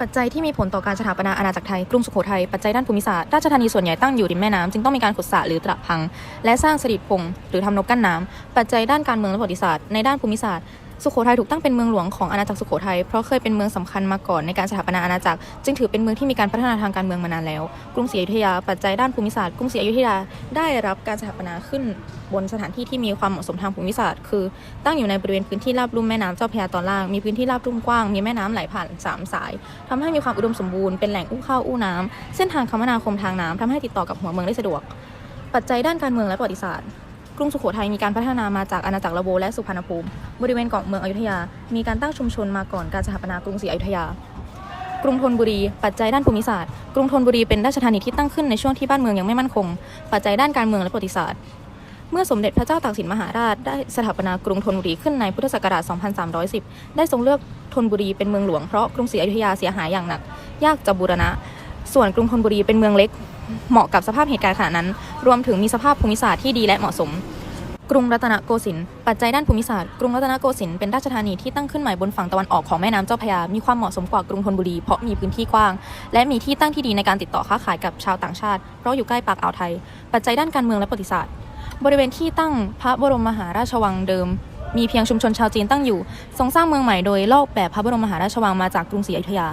ปัจจัยที่มีผลต่อการสถาปนาอาณาจักรไทย กรุงสุโขทัย ปัจจัยด้านภูมิศาสตร์ ราชธานีส่วนใหญ่ตั้งอยู่ริมแม่น้ำจึงต้องมีการขุดสระหรือตระพัง และสร้างสถิตพงหรือทำนบกั้นน้ำ ปัจจัยด้านการเมืองและประวัติศาสตร์ ในด้านภูมิศาสตร์ สุโขทัยถูกตั้งเป็นเมืองหลวงของอาณาจักรสุโขทัยเพราะเคยเป็นเมืองสำคัญมาก่อนในการสถาปนาอาณาจักร จึงถือเป็นเมืองที่มีการพัฒนาทางการเมืองมานานแล้ว กรุงศรีอยุธยาปัจจัยด้านภูมิศาสตร์กรุงศรีอยุธยาได้รับการสถาปนาขึ้นบนสถานที่ที่มีความเหมาะสมทางภูมิศาสตร์ คือ ตั้งอยู่ในบริเวณพื้นที่ราบลุ่มแม่น้ำเจ้าพระยาตอนล่าง มีพื้นที่ราบลุ่มกว้าง มีแม่น้ำไหลผ่านสามสายทำให้มีความอุดมสมบูรณ์ เป็นแหล่งอู้ข้าวอู้น้ำเส้นทางคมนาคมทางน้ำทำให้ติดต่อกับหัวเมืองได้สะดวก ปัจจัยด้านการเมืองและประวัติศาสตร์ กรุงสุโขทัยมีการพัฒนามาจากอาณาจักรละโวและสุพรรณภูมิ บริเวณเกาะเมืองอยุธยา มีการตั้งชุมชนมาก่อนการสถาปนากรุงศรีอยุธยา กรุงธนบุรี ปัจจัยด้านภูมิศาสตร์ กรุงธนบุรีเป็นราชธานีที่ตั้งขึ้นในช่วงที่บ้านเมืองยังไม่มั่นคง ปัจจัยด้านการเมืองและประวัติศาสตร์ เมื่อสมเด็จพระเจ้าตากสินมหาราชได้สถาปนากรุงธนบุรีขึ้นในพุทธศักราช 2310 ได้ทรงเลือกธนบุรีเป็นเมืองหลวงเพราะกรุงศรีอยุธยาเสียหายอย่างหนัก ยากจะบูรณะ ส่วนกรุงธนบุรีเป็นเมืองเล็ก เหมาะกับสภาพเหตุการณ์ขณะนั้น รวมถึงมีสภาพภูมิศาสตร์ที่ดีและเหมาะสม กรุงรัตนโกสินทร์ปัจจัยด้านภูมิศาสตร์กรุงรัตนโกสินทร์เป็นราชธานีที่ตั้งขึ้นใหม่บนฝั่งตะวันออกของแม่น้ำเจ้าพระยามีความเหมาะสมกว่ากรุงธนบุรีเพราะมีพื้นที่กว้าง และมีที่ตั้งที่ดีในการติดต่อค้าขายกับชาวต่างชาติ เพราะอยู่ใกล้ปากอ่าวไทย ปัจจัยด้านการเมืองและประวัติศาสตร์ บริเวณที่ตั้งพระบรมมหาราชวังเดิมมีเพียงชุมชนชาวจีนตั้งอยู่ ทรงสร้างเมืองใหม่โดยลอกแบบพระบรมมหาราชวังมาจากกรุงศรีอยุธยา